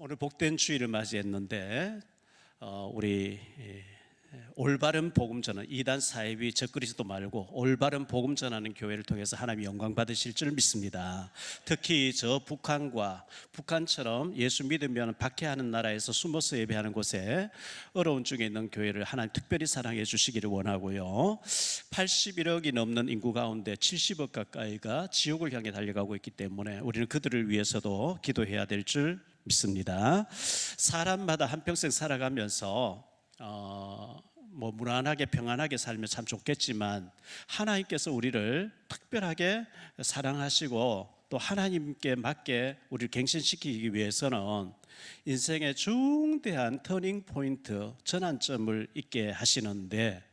오늘 복된 주일을 맞이했는데 어, 우리 예, 올바른 복음 전환 이단 사회비 적그리스도 말고 올바른 복음 전하는 교회를 통해서 하나님 영광 받으실 줄 믿습니다. 특히 저 북한과 북한처럼 예수 믿으면 박해하는 나라에서 숨어서 예배하는 곳에 어려운 중에 있는 교회를 하나님 특별히 사랑해 주시기를 원하고요. 81억이 넘는 인구 가운데 70억 가까이가 지옥을 향해 달려가고 있기 때문에 우리는 그들을 위해서도 기도해야 될 줄 믿습니다. 사람마다 한평생 살아가면서 어, 뭐 무난하게 평안하게 살면 참 좋겠지만 하나님께서 우리를 특별하게 사랑하시고 또 하나님께 맞게 우리를 갱신시키기 위해서는 인생의 중대한 터닝 포인트 전환점을 있게 하시는데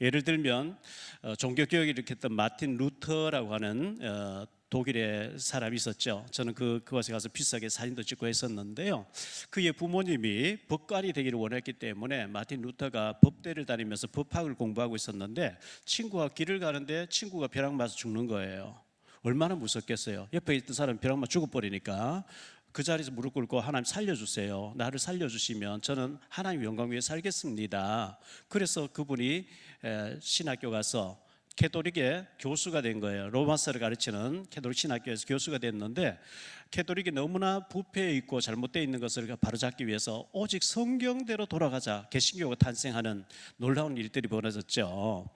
예를 들면 어, 종교 개혁을 일으켰던 마틴 루터라고 하는 어, 독일의 사람이 있었죠. 저는 그 그곳에 가서 비싸게 사진도 찍고 했었는데요. 그의 부모님이 법관이 되기를 원했기 때문에 마틴 루터가 법대를 다니면서 법학을 공부하고 있었는데 친구가 길을 가는데 친구가 벼락 맞아 죽는 거예요. 얼마나 무섭겠어요. 옆에 있던 사람 벼락 맞아 죽어버리니까 그 자리에서 무릎 꿇고 하나님 살려주세요. 나를 살려주시면 저는 하나님 영광 위에 살겠습니다. 그래서 그분이 에, 신학교 가서 캐토릭의 교수가 된 거예요. 로마서를 가르치는 캐토릭 신학교에서 교수가 됐는데 캐토릭이 너무나 부패해 있고 잘못되어 있는 것을 바로잡기 위해서 오직 성경대로 돌아가자 개신교가 탄생하는 놀라운 일들이 벌어졌죠.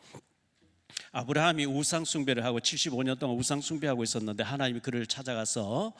아브라함이 우상 숭배를 하고 75년 동안 우상 숭배하고 있었는데 하나님이 그를 찾아가서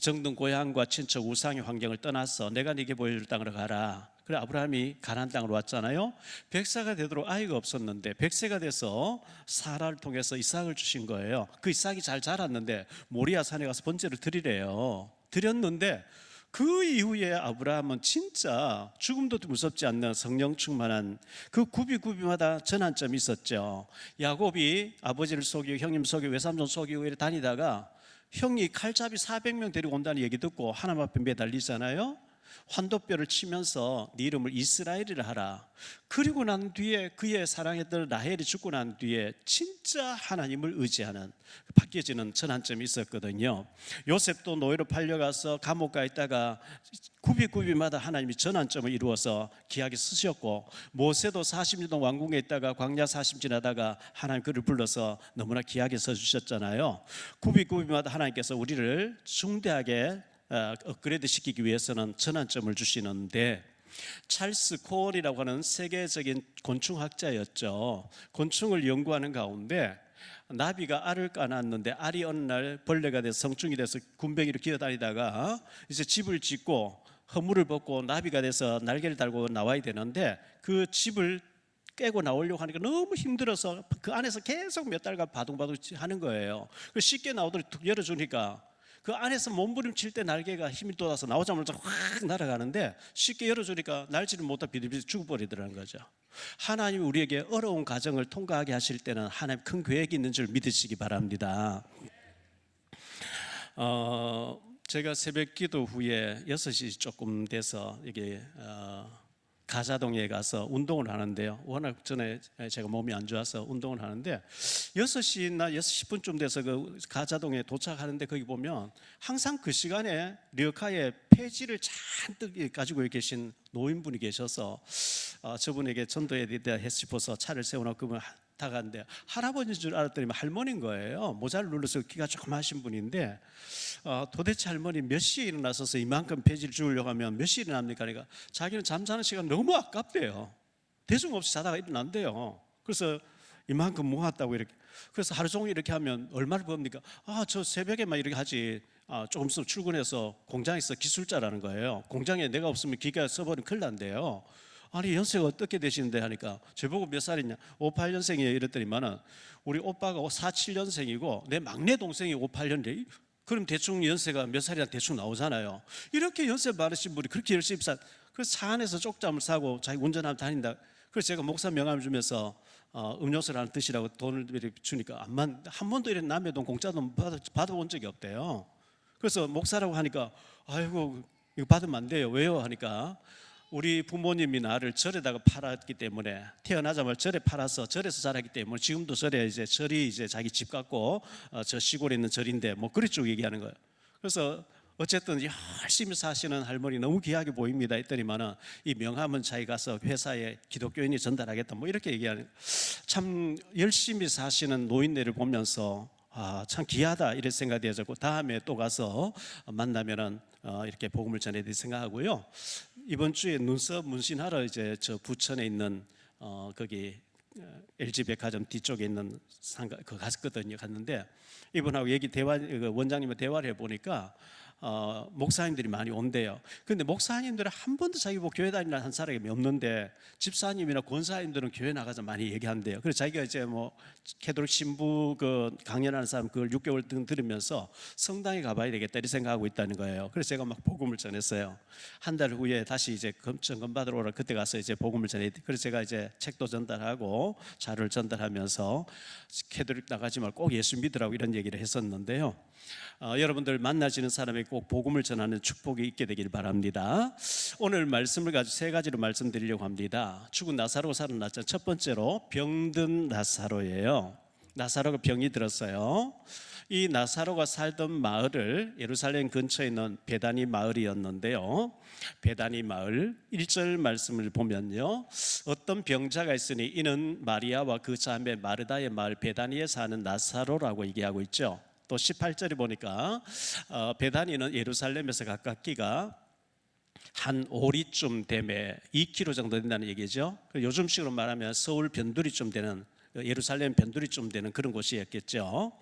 정든 고향과 친척 우상의 환경을 떠나서 내가 네게 보여줄 땅으로 가라. 그래 아브라함이 가나안 땅으로 왔잖아요. 백사가 되도록 아이가 없었는데 백세가 돼서 사라를 통해서 이삭을 주신 거예요. 그 이삭이 잘 자랐는데 모리아 산에 가서 번제를 드리래요. 드렸는데 그 이후에 아브라함은 진짜 죽음도 무섭지 않는 성령 충만한 그 구비구비마다 전환점이 있었죠. 야곱이 아버지를 속이고 형님 속이고 외삼촌 속이고 이래 다니다가 형이 칼잡이 400명 데리고 온다는 얘기 듣고 하나님 앞에 매달리잖아요. 환도뼈를 치면서 네 이름을 이스라엘이라 하라. 그리고 난 뒤에 그의 사랑했던 라헬이 죽고 난 뒤에 진짜 하나님을 의지하는 바뀌어지는 전환점이 있었거든요. 요셉도 노예로 팔려가서 감옥 가 있다가 구비구비마다 하나님이 전환점을 이루어서 기하게 쓰셨고 모세도 40년 동안 왕궁에 있다가 광야 40 지나다가 하나님 그를 불러서 너무나 귀하게 써주셨잖아요. 구비구비마다 하나님께서 우리를 중대하게 어, 업그레이드 시키기 위해서는 전환점을 주시는데 찰스 코얼이라고 하는 세계적인 곤충학자였죠. 곤충을 연구하는 가운데 나비가 알을 까놨는데 알이 어느 날 벌레가 돼서 성충이 돼서 군뱅이로 기어다니다가 이제 집을 짓고 허물을 벗고 나비가 돼서 날개를 달고 나와야 되는데 그 집을 깨고 나오려고 하니까 너무 힘들어서 그 안에서 계속 몇 달간 바둥바둥 하는 거예요. 그 쉽게 나오도록 툭 열어주니까 그 안에서 몸부림칠 때 날개가 힘이 돋아서 나오자마자 확 날아가는데 쉽게 열어주니까 날지를 못하 비리비리 죽어버리더라는 거죠. 하나님이 우리에게 어려운 과정을 통과하게 하실 때는 하나님 큰 계획이 있는 줄 믿으시기 바랍니다. 어, 제가 새벽 기도 후에 6시 조금 돼서 이게 어, 가자동에 가서 운동을 하는데요. 워낙 전에 제가 몸이 안 좋아서 운동을 하는데 6시나 6시 10분쯤 돼서 그 가자동에 도착하는데 거기 보면 항상 그 시간에 려카에 폐지를 잔뜩 가지고 계신 노인분이 계셔서 어, 저분에게 전도에 대해 싶어서 차를 세워놓고 다가는데 할아버지인 줄 알았더니 할머니인 거예요. 모자를 눌러서 귀가 조그마하신 분인데 어, 도대체 할머니 몇 시에 일어나서서 이만큼 폐지를 주우려고 하면 몇 시에 일어납니까? 그러니까 자기는 잠자는 시간 너무 아깝대요. 대중 없이 자다가 일어난대요. 그래서 이만큼 모았다고 이렇게. 그래서 하루 종일 이렇게 하면 얼마를 법니까? 아, 저 새벽에만 이렇게 하지. 아, 조금 있으면 출근해서 공장에서 기술자라는 거예요. 공장에 내가 없으면 기가 써버리면 큰일 난대요. 아니 연세가 어떻게 되시는데 하니까 저보고 몇 살이냐? 58년생이에요. 이랬더니만은 우리 오빠가 47년생이고 내 막내 동생이 58년대 그럼 대충 연세가 몇 살이나 대충 나오잖아요. 이렇게 연세 많으신 분이 그렇게 열심히 사 그래서 차 안에서 쪽잠을 싸고 자기 운전하면 다닌다. 그래서 제가 목사 명함을 주면서 어, 음료수를 하나 드시라고 돈을 주니까 암만 한 번도 이런 남의 돈 공짜 돈 받아, 받아본 적이 없대요. 그래서 목사라고 하니까 아이고 이거 받으면 안 돼요. 왜요? 하니까 우리 부모님이 나를 절에다가 팔았기 때문에 태어나자마자 절에 팔아서 절에서 자랐기 때문에 지금도 절에 이제 절이 이제 자기 집 같고 어, 저 시골에 있는 절인데 뭐 그리 쭉 얘기하는 거예요. 그래서 어쨌든 열심히 사시는 할머니 너무 귀하게 보입니다. 했더니만은 이 명함은 자기 가서 회사에 기독교인이 전달하겠다. 뭐 이렇게 얘기하는 참 열심히 사시는 노인네를 보면서 아, 참 귀하다 이런 생각이 되었고 다음에 또 가서 만나면은 어, 이렇게 복음을 전해야 될 생각하고요. 이번 주에 눈썹 문신하러 이제 저 부천에 있는 어, 거기 LG 백화점 뒤쪽에 있는 상가 그 갔거든요. 갔는데 이분하고 얘기 대화 그 원장님과 대화를 해 보니까 어, 목사님들이 많이 온대요. 근데 목사님들은 한 번도 자기 뭐 교회 다니는 한 사람이 없는데 집사님이나 권사님들은 교회 나가서 많이 얘기한대요. 그래서 자기가 이제 뭐 캐도릭 신부 그 강연하는 사람 그걸 6개월 등 들으면서 성당에 가봐야 되겠다 이렇게 생각하고 있다는 거예요. 그래서 제가 막 복음을 전했어요. 한 달 후에 다시 이제 검증금 받으러 오라 그때 가서 이제 복음을 전해. 그래서 제가 이제 책도 전달하고 자료를 전달하면서 캐도릭 나가지 말고 꼭 예수 믿으라고 이런 얘기를 했었는데요. 어, 여러분들 만나지는 사람에게 꼭 복음을 전하는 축복이 있게 되길 바랍니다. 오늘 말씀을 가지고 세 가지로 말씀드리려고 합니다. 죽은 나사로 살아났죠. 첫 번째로 병든 나사로예요. 나사로가 병이 들었어요. 이 나사로가 살던 마을을 예루살렘 근처에 있는 베다니 마을이었는데요. 베다니 마을 1절 말씀을 보면요. 어떤 병자가 있으니 이는 마리아와 그 자매 마르다의 마을 베다니에 사는 나사로라고 얘기하고 있죠. 또 18절에 보니까 어, 베다니는 예루살렘에서 가깝기가 한 오리쯤 되매 2km 정도 된다는 얘기죠. 요즘식으로 말하면 서울 변두리쯤 되는 예루살렘 변두리쯤 되는 그런 곳이었겠죠.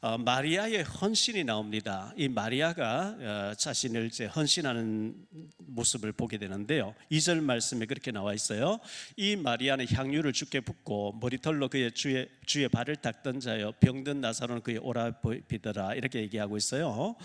어, 마리아의 헌신이 나옵니다. 이 마리아가 어, 자신을 이제 헌신하는 모습을 보게 되는데요. 2절 말씀에 그렇게 나와 있어요. 이 마리아는 향유를 주께 붓고 머리털로 그의 주의 주의 발을 닦던 자여 병든 나사로는 그의 오라 비더라 이렇게 얘기하고 있어요.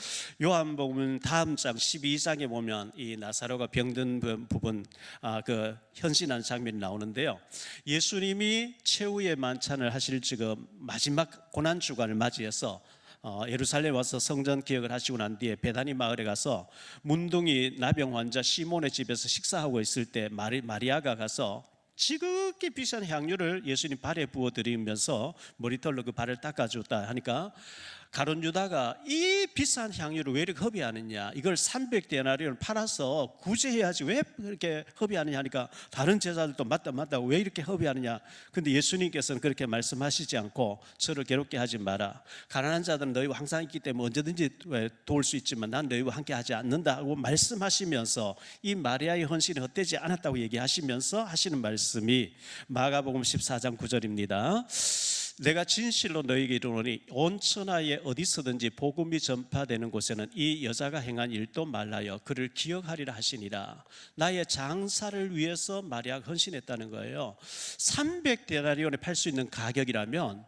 요한복음 다음 장 12장에 보면 이 나사로가 병든 부분 아, 그 헌신한 장면이 나오는데요. 예수님이 최후의 만찬을 하실 지금 마지막 고난 주간을 맞이해서 어, 예루살렘 와서 성전 기억을 하시고 난 뒤에 베다니 마을에 가서 문둥이 나병 환자 시몬의 집에서 식사하고 있을 때 마리, 마리아가 가서 지극히 비싼 향유를 예수님 발에 부어 드리면서 머리털로 그 발을 닦아줬다 하니까 가론 유다가 이 비싼 향유를 왜 이렇게 허비하느냐? 이걸 300데나리온을 팔아서 구제해야지 왜 그렇게 허비하느냐 하니까 다른 제자들도 맞다 맞다 왜 이렇게 허비하느냐? 근데 예수님께서는 그렇게 말씀하시지 않고 저를 괴롭게 하지 마라. 가난한 자들은 너희와 항상 있기 때문에 언제든지 도울 수 있지만 난 너희와 함께 하지 않는다고 말씀하시면서 이 마리아의 헌신이 헛되지 않았다고 얘기하시면서 하시는 말씀이 마가복음 14장 9절입니다 내가 진실로 너에게 이르노니 온 천하에 어디서든지 복음이 전파되는 곳에는 이 여자가 행한 일도 말라요 그를 기억하리라 하시니라. 나의 장사를 위해서 마리아가 헌신했다는 거예요. 300데나리온에 팔 수 있는 가격이라면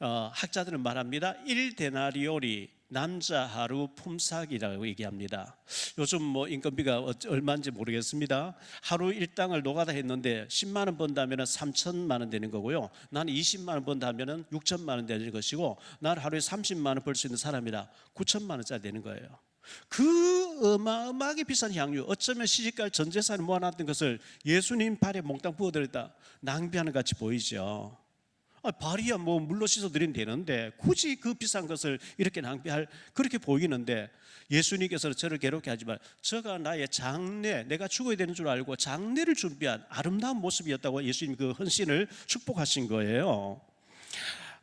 어, 학자들은 말합니다. 1데나리온이 남자 하루 품삯이라고 얘기합니다. 요즘 뭐 인건비가 얼마인지 모르겠습니다. 하루 일당을 노가다 했는데 10만 원 번다면 3천만 원 되는 거고요. 나는 20만 원 번다면 6천만 원 되는 것이고 나는 하루에 30만 원 벌 수 있는 사람이라 9천만 원짜리 되는 거예요. 그 어마어마하게 비싼 향유 어쩌면 시집갈 전 재산을 모아놨던 것을 예수님 발에 몽땅 부어드렸다 낭비하는 같이 보이죠. 아, 발이야 뭐 물로 씻어드리면 되는데 굳이 그 비싼 것을 이렇게 낭비할 그렇게 보이는데 예수님께서는 저를 괴롭게 하지 만 저가 나의 장례 내가 죽어야 되는 줄 알고 장례를 준비한 아름다운 모습이었다고 예수님 그 헌신을 축복하신 거예요.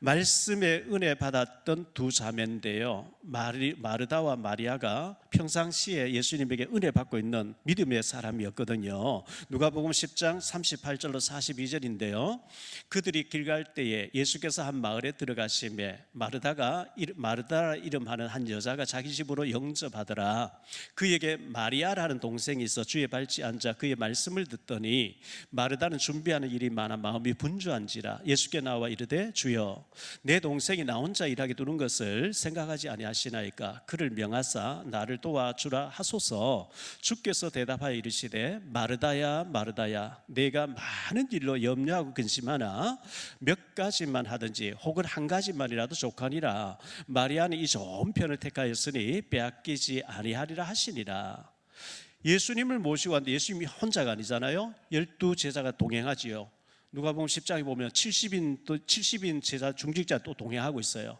말씀의 은혜 받았던 두 자매인데요. 마리, 마르다와 마리아가 평상시에 예수님에게 은혜 받고 있는 믿음의 사람이었거든요. 누가복음 10장 38절로 42절인데요. 그들이 길 갈 때에 예수께서 한 마을에 들어가심에 마르다가 마르다 이름하는 한 여자가 자기 집으로 영접하더라. 그에게 마리아라는 동생이 있어 주의 발치 앉아 그의 말씀을 듣더니 마르다는 준비하는 일이 많아 마음이 분주한지라 예수께 나와 이르되 주여 내 동생이 나 혼자 일하게 두는 것을 생각하지 아니하시나이까? 그를 명하사 나를 도와주라 하소서. 주께서 대답하여 이르시되 마르다야 마르다야 내가 많은 일로 염려하고 근심하나 몇 가지만 하든지 혹은 한 가지만이라도 족하니라. 마리아는 이 좋은 편을 택하였으니 빼앗기지 아니하리라 하시니라. 예수님을 모시고 왔는데 예수님이 혼자가 아니잖아요. 열두 제자가 동행하지요 누가 보면 10장에 보면 70인 또 70인 제자 중직자 또 동행하고 있어요.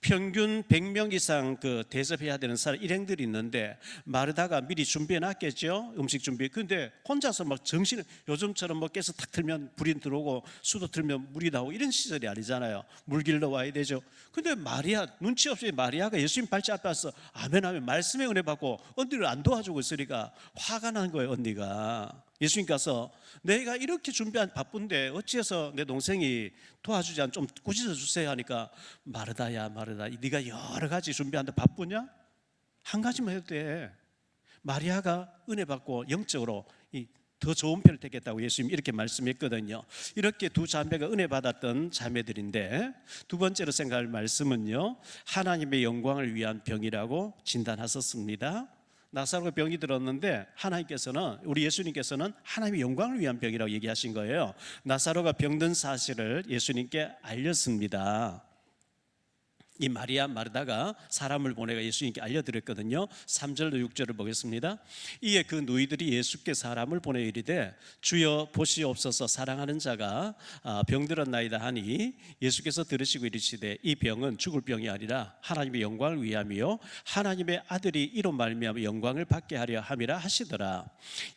평균 100명 이상 그 대접해야 되는 사람 일행들이 있는데 마르다가 미리 준비해 놨겠죠? 음식 준비. 근데 혼자서 막 정신 요즘처럼 뭐 가스 탁 틀면 불이 들어오고 수도 틀면 물이 나오고 이런 시절이 아니잖아요. 물 길러 와야 되죠. 근데 마리아 눈치 없이 마리아가 예수님 발치 앞에 와서 아멘 하면 말씀의 은혜 받고 언니를 안 도와주고 있으니까 화가 난 거예요 언니가 예수님께서 내가 이렇게 준비한 바쁜데 어찌해서 내 동생이 도와주지 않 좀 꾸짖어 주세요 하니까 마르다야 마르다 네가 여러 가지 준비하는데 바쁘냐? 한 가지만 해도 돼. 마리아가 은혜 받고 영적으로 이 더 좋은 편을 택했다고 예수님 이렇게 말씀했거든요. 이렇게 두 자매가 은혜 받았던 자매들인데 두 번째로 생각할 말씀은요. 하나님의 영광을 위한 병이라고 진단하셨습니다. 나사로가 병이 들었는데 하나님께서는 우리 예수님께서는 하나님의 영광을 위한 병이라고 얘기하신 거예요. 나사로가 병든 사실을 예수님께 알렸습니다. 이 마리아 마르다가 사람을 보내가 예수님께 알려드렸거든요. 3절로 6절을 보겠습니다. 이에 그 누이들이 예수께 사람을 보내 이르되 주여 보시옵소서 사랑하는 자가 아, 병들었나이다 하니 예수께서 들으시고 이르시되 이 병은 죽을 병이 아니라 하나님의 영광을 위함이요 하나님의 아들이 이로 말미암아 영광을 받게 하려 함이라 하시더라.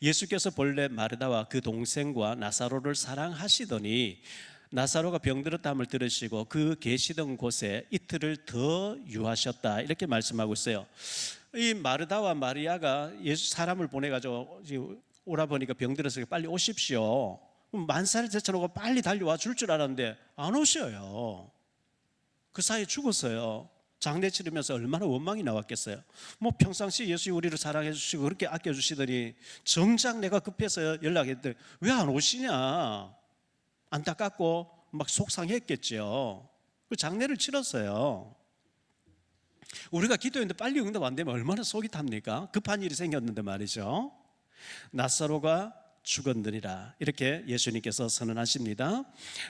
예수께서 본래 마르다와 그 동생과 나사로를 사랑하시더니 나사로가 병들었다함을 들으시고 그 계시던 곳에 이틀을 더 유하셨다 이렇게 말씀하고 있어요. 이 마르다와 마리아가 예수 사람을 보내가지고 오라 보니까 병들어서 빨리 오십시오. 만사를 제쳐놓고 빨리 달려와 줄 줄 알았는데 안 오셔요. 그 사이에 죽었어요. 장례 치르면서 얼마나 원망이 나왔겠어요. 뭐 평상시 예수 우리를 사랑해 주시고 그렇게 아껴 주시더니 정작 내가 급해서 연락했더니 왜 안 오시냐? 안타깝고 막 속상했겠죠. 그 장례를 치렀어요. 우리가 기도했는데 빨리 응답 안 되면 얼마나 속이 탑니까? 급한 일이 생겼는데 말이죠. 나사로가 죽었느니라 이렇게 예수님께서 선언하십니다.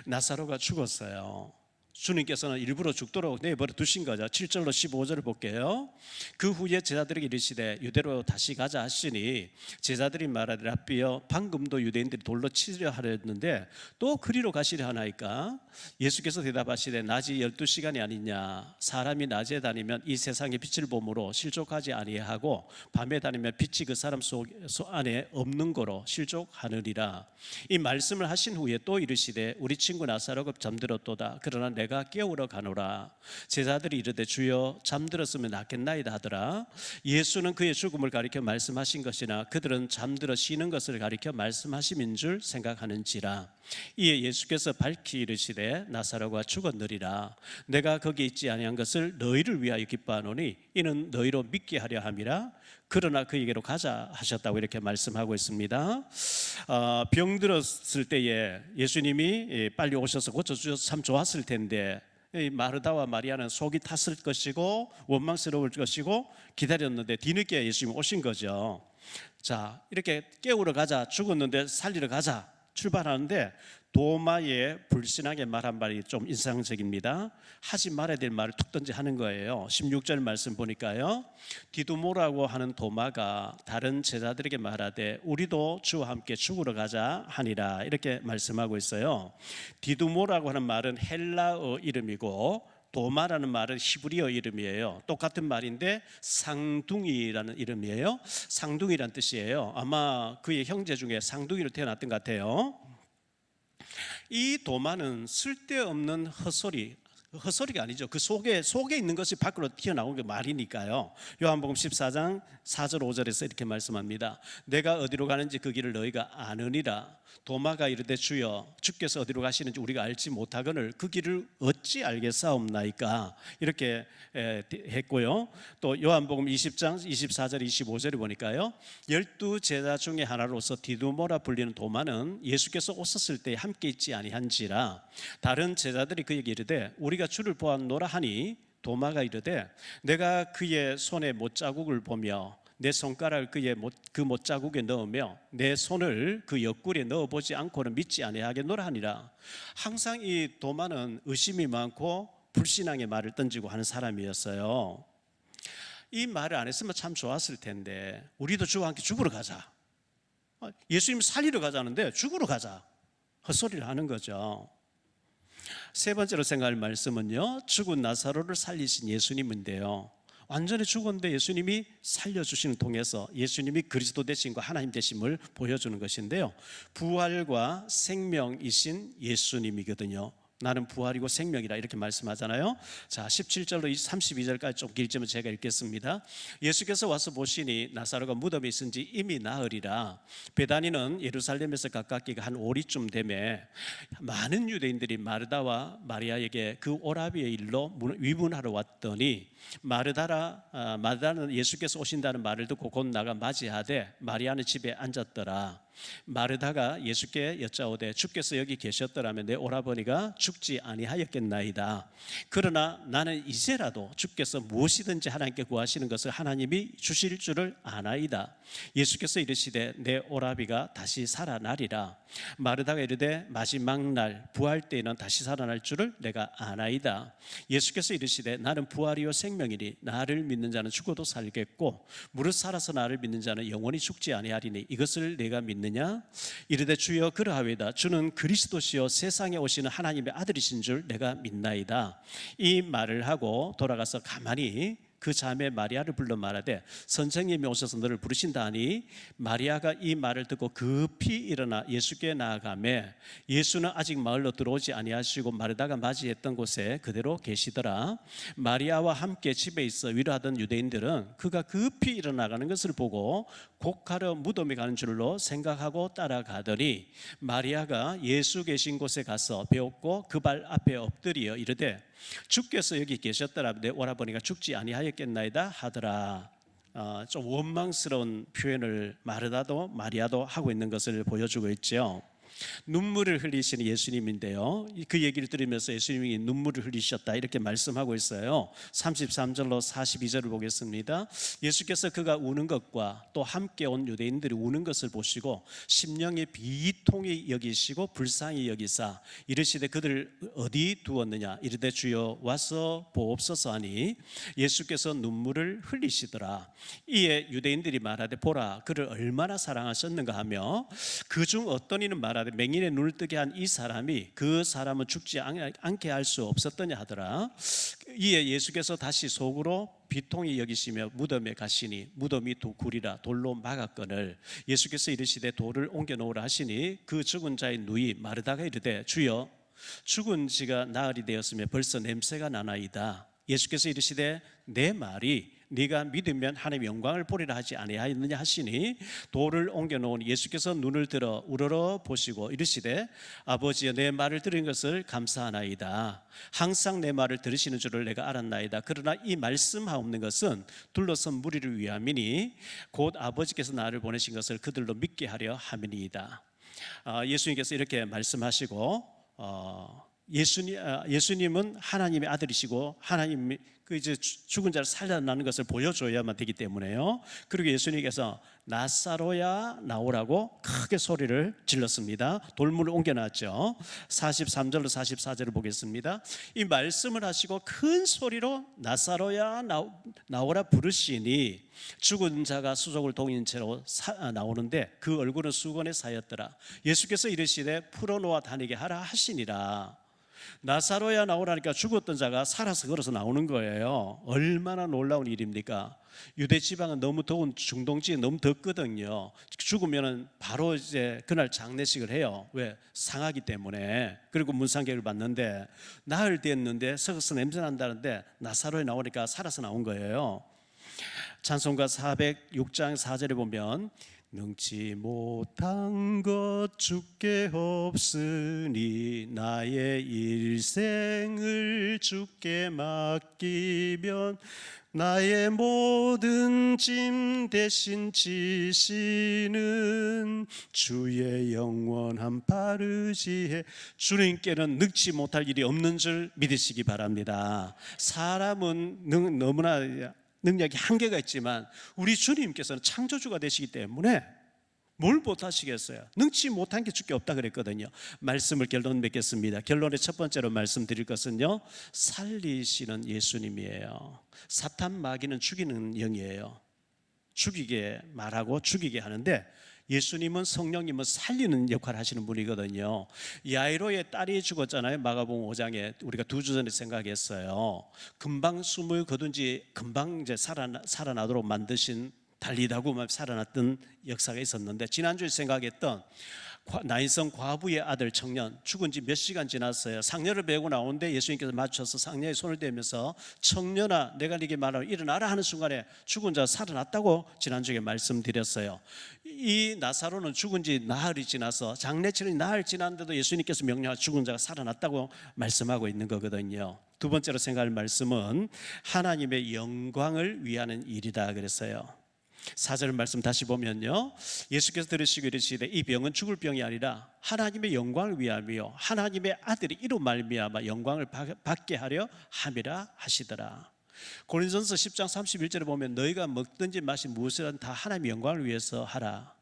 나사로가 죽었어요. 주님께서는 일부러 죽도록 내버려 두신 거죠. 7절로 15절을 볼게요. 그 후에 제자들에게 이르시되 유대로 다시 가자 하시니 제자들이 말하되 랍비여 방금도 유대인들이 돌로 치려 하렸는데 또 그리로 가시려 하나이까 예수께서 대답하시되 낮이 12시간이 아니냐 사람이 낮에 다니면 이 세상의 빛을 보므로 실족하지 아니하고 밤에 다니면 빛이 그 사람 속 안에 없는 거로 실족하느니라 이 말씀을 하신 후에 또 이르시되 우리 친구 나사로가 잠들었도다 그러나 내가 깨우러 가노라. 제자들이 이르되 주여 잠들었으면 낫겠나이다 하더라. 예수는 그의 죽음을 가리켜 말씀하신 것이나 그들은 잠들어 쉬는 것을 가리켜 말씀하심인 줄 생각하는지라. 이에 예수께서 밝히 이르시되 나사로가 죽었느리라. 내가 거기 있지 아니한 것을 너희를 위하여 기뻐하노니 이는 너희로 믿게 하려 함이라 그러나 그에게로 가자 하셨다고 이렇게 말씀하고 있습니다. 어, 병들었을 때에 예수님이 예, 빨리 오셔서 고쳐주셔서 참 좋았을 텐데 마르다와 마리아는 속이 탔을 것이고 원망스러울 것이고 기다렸는데 뒤늦게 예수님이 오신 거죠. 자 이렇게 깨우러 가자 죽었는데 살리러 가자 출발하는데 도마의 불신하게 말한 말이 좀 인상적입니다. 하지 말아야 될 말을 툭 던지 하는 거예요. 16절 말씀 보니까요. 디두모라고 하는 도마가 다른 제자들에게 말하되 우리도 주와 함께 죽으러 가자 하니라 이렇게 말씀하고 있어요. 디두모라고 하는 말은 헬라어 이름이고 도마라는 말은 히브리어 이름이에요. 똑같은 말인데 상둥이라는 이름이에요. 상둥이란 뜻이에요. 아마 그의 형제 중에 상둥이로 태어났던 것 같아요. 이 도마는 쓸데없는 헛소리, 헛소리가 아니죠. 그 속에 속에 있는 것이 밖으로 튀어나온 게 말이니까요. 요한복음 14장 4절 5절에서 이렇게 말씀합니다. 내가 어디로 가는지 그 길을 너희가 아느니라. 도마가 이르되 주여 주께서 어디로 가시는지 우리가 알지 못하거늘 그 길을 어찌 알겠사옵나이까 이렇게 했고요. 또 요한복음 20장 24절 25절에 보니까요. 열두 제자 중에 하나로서 디두모라 불리는 도마는 예수께서 오셨을 때 함께 있지 아니한지라 다른 제자들이 그에게 이르되 우리 가 주를 보았노라 하니 도마가 이르되 내가 그의 손에 못자국을 보며 내 손가락을 그의 못, 그 못자국에 넣으며 내 손을 그 옆구리에 넣어보지 않고는 믿지 아니하겠노라 하니라. 항상 이 도마는 의심이 많고 불신앙의 말을 던지고 하는 사람이었어요. 이 말을 안 했으면 참 좋았을 텐데 우리도 주와 함께 죽으러 가자. 예수님 살리러 가자는데 죽으러 가자. 헛소리를 하는 거죠 세 번째로 생각할 말씀은요. 죽은 나사로를 살리신 예수님인데요. 완전히 죽었는데 예수님이 살려주시는 통해서 예수님이 그리스도 되신과 하나님 되심을 보여주는 것인데요. 부활과 생명이신 예수님이거든요. 나는 부활이고 생명이라 이렇게 말씀하잖아요. 자, 17절로 32절까지 좀 길지만 제가 읽겠습니다. 예수께서 와서 보시니 나사로가 무덤에 있은 지 이미 나으리라. 베다니는 예루살렘에서 가깝기가 한 오리쯤 되매 많은 유대인들이 마르다와 마리아에게 그 오라비의 일로 위문하러 왔더니 마르다라 아, 마르다는 예수께서 오신다는 말을 듣고 곧 나가 맞이하되 마리아는 집에 앉았더라. 마르다가 예수께 여짜오되 주께서 여기 계셨더라면 내 오라버니가 죽지 아니하였겠나이다. 그러나 나는 이제라도 주께서 무엇이든지 하나님께 구하시는 것을 하나님이 주실 줄을 아나이다. 예수께서 이르시되 내 오라비가 다시 살아나리라. 마르다가 이르되 마지막 날 부활 때에는 다시 살아날 줄을 내가 아나이다. 예수께서 이르시되 나는 부활이요 생명이니 나를 믿는 자는 죽어도 살겠고 무릇 살아서 나를 믿는 자는 영원히 죽지 아니하리니 이것을 내가 믿 느냐 이르되 주여 그러하외다 주는 그리스도시요 세상에 오시는 하나님의 아들이신 줄 내가 믿나이다. 이 말을 하고 돌아가서 가만히 그 자매 마리아를 불러 말하되 선생님이 오셔서 너를 부르신다 하니 마리아가 이 말을 듣고 급히 일어나 예수께 나아가매 예수는 아직 마을로 들어오지 아니하시고 마르다가 맞이했던 곳에 그대로 계시더라. 마리아와 함께 집에 있어 위로하던 유대인들은 그가 급히 일어나가는 것을 보고 곡하러 무덤에 가는 줄로 생각하고 따라가더니 마리아가 예수 계신 곳에 가서 배웠고 그 발 앞에 엎드려 이르되 주께서 여기 계셨더라 내 오라버니가 죽지 아니하였겠나이다 하더라. 어, 좀 원망스러운 표현을 마르다도 마리아도 하고 있는 것을 보여주고 있죠. 눈물을 흘리시는 예수님인데요. 그 얘기를 들으면서 예수님이 눈물을 흘리셨다 이렇게 말씀하고 있어요. 33절로 42절을 보겠습니다. 예수께서 그가 우는 것과 또 함께 온 유대인들이 우는 것을 보시고 심령의 비통이 여기시고 불쌍히 여기사 이르시되 그들 어디 두었느냐 이르되 주여 와서 보옵소서 하니 예수께서 눈물을 흘리시더라. 이에 유대인들이 말하되 보라 그를 얼마나 사랑하셨는가 하며 그중 어떤 이는 말하되 맹인의 눈을 뜨게 한 이 사람이 그 사람은 죽지 않게 할 수 없었더냐 하더라. 이에 예수께서 다시 속으로 비통이 여기시며 무덤에 가시니 무덤이 두 굴이라 돌로 막았거늘 예수께서 이르시되 돌을 옮겨 놓으라 하시니 그 죽은 자의 누이 마르다가 이르되 주여 죽은 지가 나흘이 되었으며 벌써 냄새가 나나이다. 예수께서 이르시되 내 말이 네가 믿으면 하나님의 영광을 보리라 하지 아니하였느냐 하시니 돌을 옮겨 놓은 예수께서 눈을 들어 우러러 보시고 이르시되 아버지여 내 말을 들은 것을 감사하나이다. 항상 내 말을 들으시는 줄을 내가 알았나이다. 그러나 이 말씀하옵는 것은 둘러선 무리를 위함이니 곧 아버지께서 나를 보내신 것을 그들로 믿게 하려 함이니이다. 아, 예수님께서 이렇게 말씀하시고 어, 예수님, 아, 예수님은 하나님의 아들이시고 하나님 그 이제 죽은 자를 살려나는 것을 보여줘야만 되기 때문에요. 그리고 예수님께서 나사로야 나오라고 크게 소리를 질렀습니다. 돌문을 옮겨놨죠. 43절로 44절을 보겠습니다. 이 말씀을 하시고 큰 소리로 나사로야 나오라 부르시니 죽은 자가 수족을 동인 채로 아, 나오는데 그 얼굴은 수건에 쌓였더라. 예수께서 이르시되 풀어놓아 다니게 하라 하시니라. 나사로야 나오라니까 죽었던 자가 살아서 걸어서 나오는 거예요. 얼마나 놀라운 일입니까? 유대 지방은 너무 더운 중동 지에 너무 덥거든요. 죽으면은 바로 이제 그날 장례식을 해요. 왜? 상하기 때문에. 그리고 문상객을 받는데 나흘 됐는데 썩어서 냄새 난다는데 나사로에 나오니까 살아서 나온 거예요. 찬송가 406장 4절에 보면 능치 못한 것 주께 없으니 나의 일생을 주께 맡기면 나의 모든 짐 대신 지시는 주의 영원한 바르지에 주님께는 늙지 못할 일이 없는 줄 믿으시기 바랍니다. 사람은 너무나 능력이 한계가 있지만 우리 주님께서는 창조주가 되시기 때문에 뭘 못하시겠어요? 능치 못한 게 주께 없다 그랬거든요. 말씀을 결론 맺겠습니다. 결론의 첫 번째로 말씀드릴 것은요, 살리시는 예수님이에요. 사탄 마귀는 죽이는 영이에요. 죽이게 말하고 죽이게 하는데 예수님은 성령님은 살리는 역할을 하시는 분이거든요. 야이로의 딸이 죽었잖아요. 마가복음 5장에 우리가 두 주 전에 생각했어요. 금방 숨을 거둔 지 금방 이제 살아나, 살아나도록 만드신 달리다고 살아났던 역사가 있었는데 지난주에 생각했던 나인성 과부의 아들 청년 죽은 지 몇 시간 지났어요. 상녀를 베고 나오는데 예수님께서 맞춰서 상녀의 손을 대면서 청년아 내가 네게 말하면 일어나라 하는 순간에 죽은 자 살아났다고 지난주에 말씀드렸어요. 이 나사로는 죽은 지 나흘이 지나서 장례철이 나흘 지났는데도 예수님께서 명령하 죽은 자가 살아났다고 말씀하고 있는 거거든요. 두 번째로 생각할 말씀은 하나님의 영광을 위하는 일이다 그랬어요. 사절 말씀 다시 보면요. 예수께서 들으시고 이르시되 이 병은 죽을 병이 아니라 하나님의 영광을 위함이요 하나님의 아들이 이로 말미암아 영광을 받게 하려 함이라 하시더라. 고린전서 10장 31절에 보면 너희가 먹든지 마신 무엇이든 다 하나님의 영광을 위해서 하라.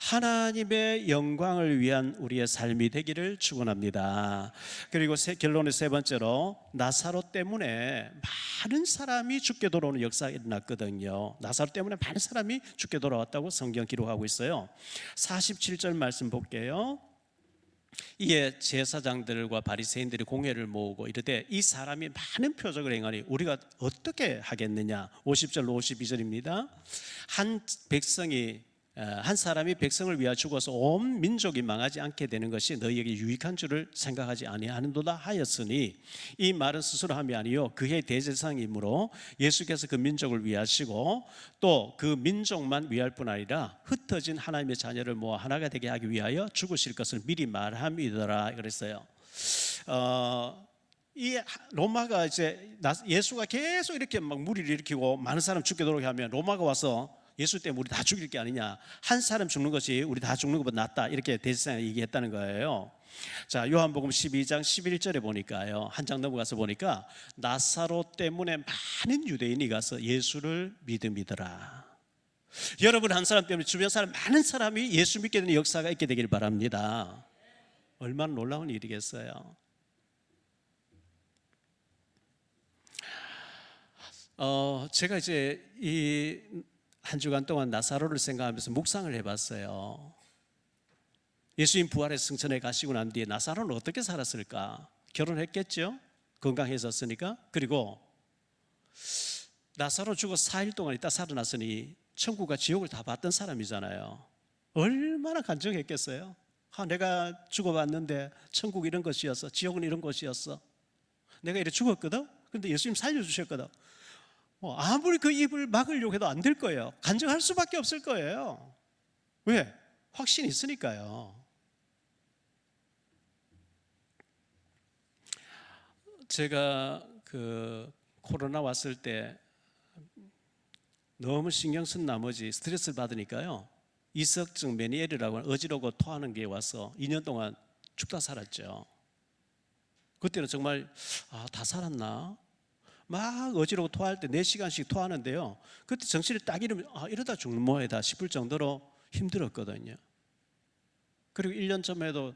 하나님의 영광을 위한 우리의 삶이 되기를 축원합니다. 그리고 세, 결론의 세 번째로 나사로 때문에 많은 사람이 죽게 돌아오는 역사가 일어났거든요. 나사로 때문에 많은 사람이 죽게 돌아왔다고 성경 기록하고 있어요. 47절 말씀 볼게요. 이에 제사장들과 바리새인들이 공회를 모으고 이르되 이 사람이 많은 표적을 행하니 우리가 어떻게 하겠느냐 50절로 52절입니다 한 백성이 한 사람이 백성을 위하여 죽어서 온 민족이 망하지 않게 되는 것이 너희에게 유익한 줄을 생각하지 아니하는도다 하였으니 이 말은 스스로 함이 아니요 그의 대제사장이므로 예수께서 그 민족을 위하시고 또 그 민족만 위할 뿐 아니라 흩어진 하나님의 자녀를 모아 하나가 되게 하기 위하여 죽으실 것을 미리 말함이더라 그랬어요. 어, 이 로마가 이제 예수가 계속 이렇게 막 무리를 일으키고 많은 사람 죽게 도록 하면 로마가 와서 예수 때문에 우리 다 죽일 게 아니냐. 한 사람 죽는 것이 우리 다 죽는 것보다 낫다. 이렇게 대제사장이 얘기했다는 거예요. 자, 요한복음 12장 11절에 보니까요. 한 장 넘어가서 보니까 나사로 때문에 많은 유대인이 가서 예수를 믿음이더라. 여러분 한 사람 때문에 주변 사람 많은 사람이 예수 믿게 되는 역사가 있게 되길 바랍니다. 얼마나 놀라운 일이겠어요. 어, 제가 이제 이 한 주간 동안 나사로를 생각하면서 묵상을 해봤어요. 예수님 부활의 승천에 가시고 난 뒤에 나사로는 어떻게 살았을까? 결혼했겠죠? 건강해졌으니까. 그리고 나사로 죽어 4일 동안 있다 살아났으니 천국과 지옥을 다 봤던 사람이잖아요. 얼마나 간증했겠어요? 아, 내가 죽어봤는데 천국 이런 것이었어. 지옥은 이런 것이었어. 내가 이래 죽었거든? 근데 예수님 살려주셨거든. 뭐 아무리 그 입을 막으려고 해도 안 될 거예요. 간증할 수밖에 없을 거예요. 왜? 확신이 있으니까요. 제가 그 코로나 왔을 때 너무 신경 쓴 나머지 스트레스를 받으니까요. 이석증 메니엘이라고 어지러고 토하는 게 와서 2년 동안 죽다 살았죠. 그때는 정말 아, 다 살았나? 막 어지러고 토할 때 4시간씩 토하는데요. 그때 정신을 딱 잃으면 아, 이러다 죽는 모양이다 싶을 정도로 힘들었거든요. 그리고 1년 전에도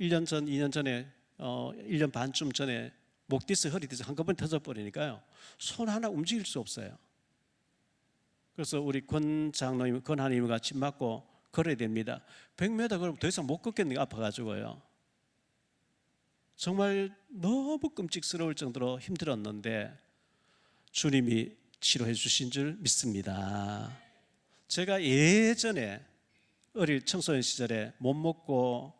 1년 전, 2년 전에 어, 1년 반쯤 전에 목 디스 허리 디스 한꺼번에 터져버리니까요. 손 하나 움직일 수 없어요. 그래서 우리 권 장로님, 권하님 같이 맞고 걸어야 됩니다. 100m 걸으면 더 이상 못 걷겠는 게 아파가지고요. 정말 너무 끔찍스러울 정도로 힘들었는데 주님이 치료해 주신 줄 믿습니다. 제가 예전에 어릴 청소년 시절에 못 먹고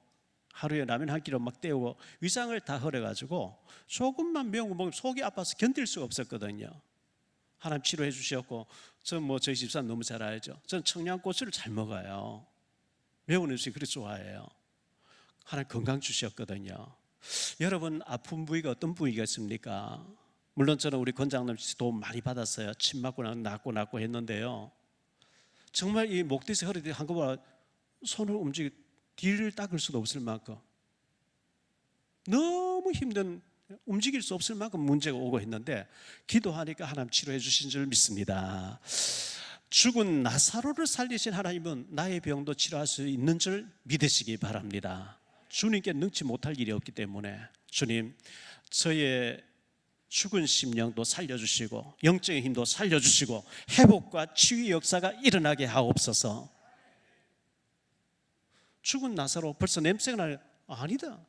하루에 라면 한 끼로 막 때우고 위장을 다 흐려가지고 조금만 매운 거 먹으면 속이 아파서 견딜 수가 없었거든요. 하나님 치료해 주셨고 전 뭐 저희 집사람 너무 잘 알죠. 전 청양고추를 잘 먹어요. 매운 음식 그리 좋아해요. 하나님 건강 주셨거든요. 여러분 아픈 부위가 어떤 부위가 있습니까? 물론 저는 우리 권장님 도움 많이 받았어요. 침 맞고 낫고 낫고 했는데요. 정말 이 목 뒤에서 허리뒤 한꺼번에 손을 움직이 뒤를 닦을 수도 없을 만큼 너무 힘든 움직일 수 없을 만큼 문제가 오고 했는데 기도하니까 하나님 치료해 주신 줄 믿습니다. 죽은 나사로를 살리신 하나님은 나의 병도 치료할 수 있는 줄 믿으시기 바랍니다. 주님께 능치 못할 일이 없기 때문에 주님 저의 죽은 심령도 살려주시고 영적인 힘도 살려주시고 회복과 치유 역사가 일어나게 하옵소서. 죽은 나사로 벌써 냄새가 나 아니다.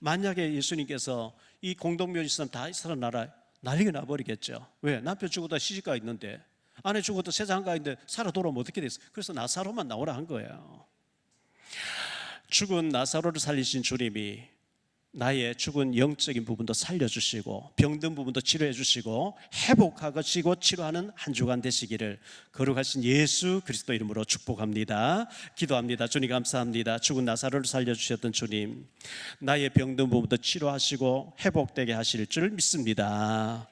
만약에 예수님께서 이 공동묘지 사람 다 살아나라 난리가 나버리겠죠. 왜? 남편 죽어도 시집가 있는데 아내 죽어도 세상 가 있는데 살아 돌아오면 어떻게 됐어? 그래서 나사로만 나오라 한 거예요. 죽은 나사로를 살리신 주님이 나의 죽은 영적인 부분도 살려주시고 병든 부분도 치료해 주시고 회복하시고 치료하는 한 주간 되시기를 거룩하신 예수 그리스도 이름으로 축복합니다. 기도합니다. 주님 감사합니다. 죽은 나사로를 살려주셨던 주님 나의 병든 부분도 치료하시고 회복되게 하실 줄 믿습니다.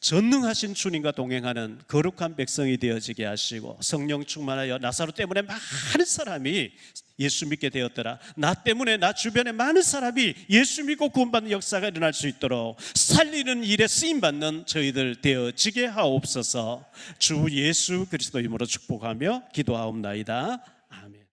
전능하신 주님과 동행하는 거룩한 백성이 되어지게 하시고 성령 충만하여 나사로 때문에 많은 사람이 예수 믿게 되었더라. 나 때문에 나 주변에 많은 사람이 예수 믿고 구원받는 역사가 일어날 수 있도록 살리는 일에 쓰임 받는 저희들 되어지게 하옵소서. 주 예수 그리스도 이름으로 축복하며 기도하옵나이다.